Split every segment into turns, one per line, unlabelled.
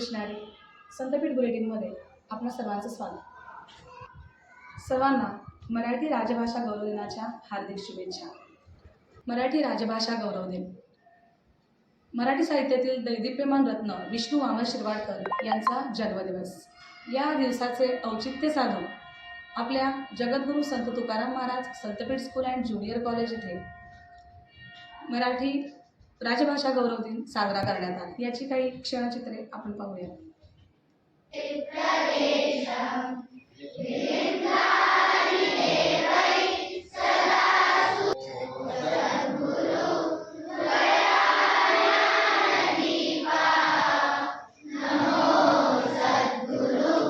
संतपीठ बुलेटिनमध्ये आपलं सर्वांचं स्वागत. सर्वांना मराठी राजभाषा गौरव दिनाच्या हार्दिक शुभेच्छा. मराठी राजभाषा गौरव दिन. मराठी साहित्यातील दैदिप्यमान रत्न विष्णू वामन शिरवाडकर यांचा जन्मदिवस. या दिवसाचे औचित्य साधून आपल्या Jagadguru Sant Tukaram Maharaj Santpeeth school and junior college येथे मराठी राजभाषा गौरव दिन साजरा करण्यात आला. याची काही क्षणचित्रे आपण पाहूया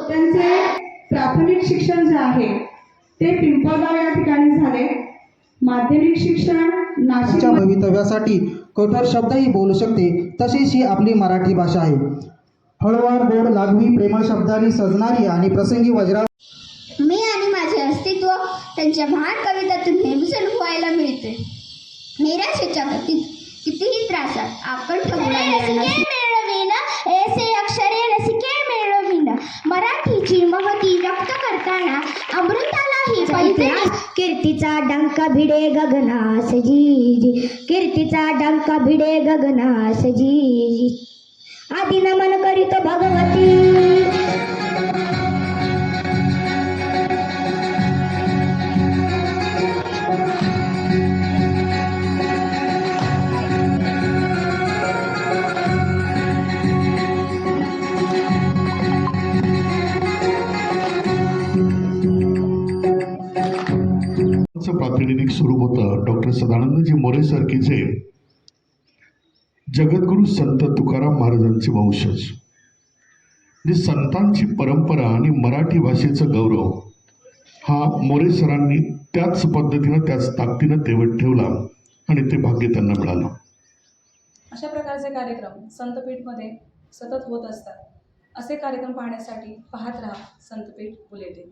त्यांचे प्राथमिक शिक्षण जे आहे ते पिंपळगाव या ठिकाणी झाले. माध्यमिक शिक्षण नाशिक
तिच्या भवितव्यासाठी कठोर शब्दही बोलू शकते तशीच ही आपली मराठी भाषा आहे. हळवार गोड लागवी प्रेमळ शब्दांनी सजणारी आणि प्रसंगी वज्रा
मी आणि माझे अस्तित्व त्यांच्या महान कवितातून नेहमीच अनुभवायला मिळते निराशेच्या गतीत कितीही त्रासात आकंठ मिळवीन अमृतालाही
कीर्तीचा डंका भिडे गगनास जी जी कीर्तीचा डंका भिडे गगनास जी जी आदि नमन करीतो भगवती.
चं प्रातिनिधिक स्वरूप होतं डॉक्टर सदानंदजी मोरे सारखीचे जगद्गुरू संत तुकाराम महाराजांचे वंशज. जे संतांची परंपरा आणि मराठी भाषेचं गौरव हा मोरे सरांनी त्याच पद्धतीनं त्याच ताकदीनं तेवत ठेवला आणि ते भाग्य त्यांना मिळालं.
अशा प्रकारचे कार्यक्रम संतपीठमध्ये सतत होत असतात. असे कार्यक्रम पाहण्यासाठी पाहत राहा संतपीठ बुलेटिन.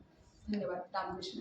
धन्यवाद. रामकृष्ण.